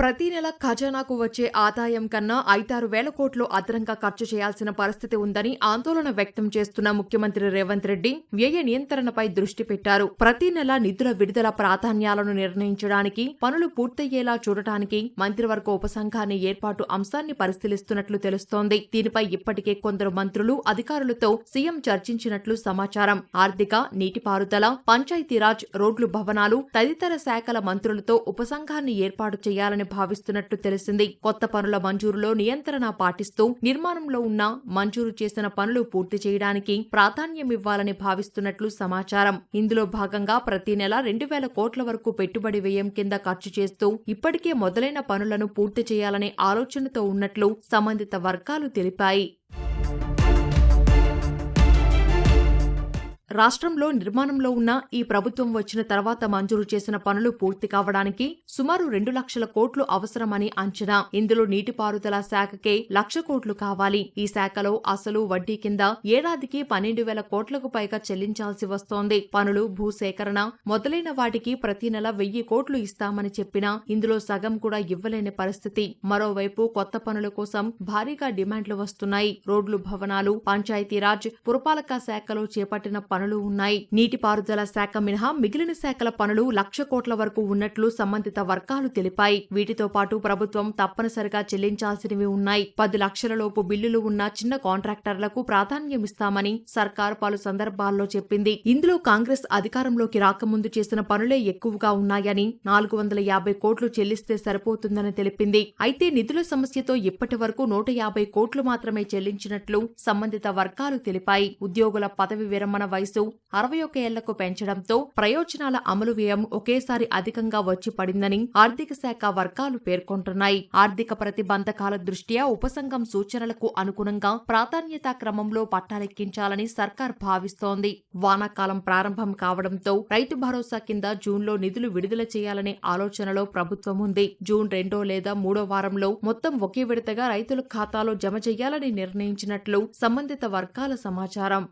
ప్రతి నెల ఖజానాకు వచ్చే ఆదాయం కన్నా ఐదారు వేల కోట్లు అదనంగా ఖర్చు చేయాల్సిన పరిస్థితి ఉందని ఆందోళన వ్యక్తం చేస్తున్న ముఖ్యమంత్రి రేవంత్ రెడ్డి వ్యయ నియంత్రణపై దృష్టి పెట్టారు. ప్రతి నెల నిధుల విడుదల ప్రాధాన్యాలను నిర్ణయించడానికి పనులు పూర్తయ్యేలా చూడటానికి మంత్రివర్గ ఉపసంఘాన్ని ఏర్పాటు అంశాన్ని పరిశీలిస్తున్నట్లు తెలుస్తోంది. దీనిపై ఇప్పటికే కొందరు మంత్రులు అధికారులతో సీఎం చర్చించినట్లు సమాచారం. ఆర్థిక నీటిపారుదల పంచాయతీరాజ్ రోడ్లు భవనాలు తదితర శాఖల మంత్రులతో ఉపసంఘాన్ని ఏర్పాటు చేయాలని భావిస్తున్నట్లు తెలిసింది. కొత్త పనుల మంజూరులో నియంత్రణ పాటిస్తూ నిర్మాణంలో ఉన్న మంజూరు చేసిన పనులు పూర్తి చేయడానికి ప్రాధాన్యమివ్వాలని భావిస్తున్నట్లు సమాచారం. ఇందులో భాగంగా ప్రతి నెల రెండు వేల కోట్ల వరకు పెట్టుబడి వ్యయం కింద ఖర్చు చేస్తూ ఇప్పటికే మొదలైన పనులను పూర్తి చేయాలనే ఆలోచనతో ఉన్నట్లు సంబంధిత వర్గాలు తెలిపాయి. రాష్ట్రంలో నిర్మాణంలో ఉన్న ఈ ప్రభుత్వం వచ్చిన తర్వాత మంజూరు చేసిన పనులు పూర్తి కావడానికి సుమారు రెండు లక్షల కోట్లు అవసరమని అంచనా. ఇందులో నీటిపారుదల శాఖకే లక్ష కోట్లు కావాలి. ఈ శాఖలో అసలు వడ్డీ కింద ఏడాదికి పన్నెండు వేల కోట్లకు పైగా చెల్లించాల్సి వస్తోంది. పనులు భూసేకరణ మొదలైన వాటికి ప్రతి నెల వెయ్యి కోట్లు ఇస్తామని చెప్పినా ఇందులో సగం కూడా ఇవ్వలేని పరిస్థితి. మరోవైపు కొత్త పనుల కోసం భారీగా డిమాండ్లు వస్తున్నాయి. రోడ్లు భవనాలు పంచాయతీరాజ్ పురపాలక శాఖలో చేపట్టిన పనులు ఉన్నాయి. నీటిపారుదల శాఖ మినహా మిగిలిన శాఖల పనులు లక్ష కోట్ల వరకు ఉన్నట్లు సంబంధిత వర్గాలు తెలిపాయి. వీటితో పాటు ప్రభుత్వం తప్పనిసరిగా చెల్లించాల్సినవి ఉన్నాయి. పది లక్షలలోపు బిల్లులు ఉన్న చిన్న కాంట్రాక్టర్లకు ప్రాధాన్యమిస్తామని సర్కార్ పలు సందర్భాల్లో చెప్పింది. ఇందులో కాంగ్రెస్ అధికారంలోకి రాకముందు చేసిన పనులే ఎక్కువగా ఉన్నాయని నాలుగు వందల యాభై కోట్లు చెల్లిస్తే సరిపోతుందని తెలిపింది. అయితే నిధుల సమస్యతో ఇప్పటి వరకు నూట యాభై కోట్లు మాత్రమే చెల్లించినట్లు సంబంధిత వర్గాలు తెలిపాయి. ఉద్యోగుల పదవి విరమణ వయసు అరవై ఒక ఏళ్ళకు పెంచడంతో ప్రయోజనాల అమలు వ్యయం ఒకేసారి అధికంగా వచ్చి పడిందని ఆర్థిక శాఖ వర్గాలు పేర్కొంటున్నాయి. ఆర్థిక ప్రతిబంధకాల దృష్ట్యా ఉపసంఘం సూచనలకు అనుగుణంగా ప్రాధాన్యతా క్రమంలో పట్టాలెక్కించాలని సర్కార్ భావిస్తోంది. వానాకాలం ప్రారంభం కావడంతో రైతు భరోసా కింద జూన్లో నిధులు విడుదల చేయాలనే ఆలోచనలో ప్రభుత్వం ఉంది. జూన్ రెండో లేదా మూడో వారంలో మొత్తం ఒకే విడతగా రైతుల ఖాతాలో జమ చేయాలని నిర్ణయించినట్లు సంబంధిత వర్గాల సమాచారం.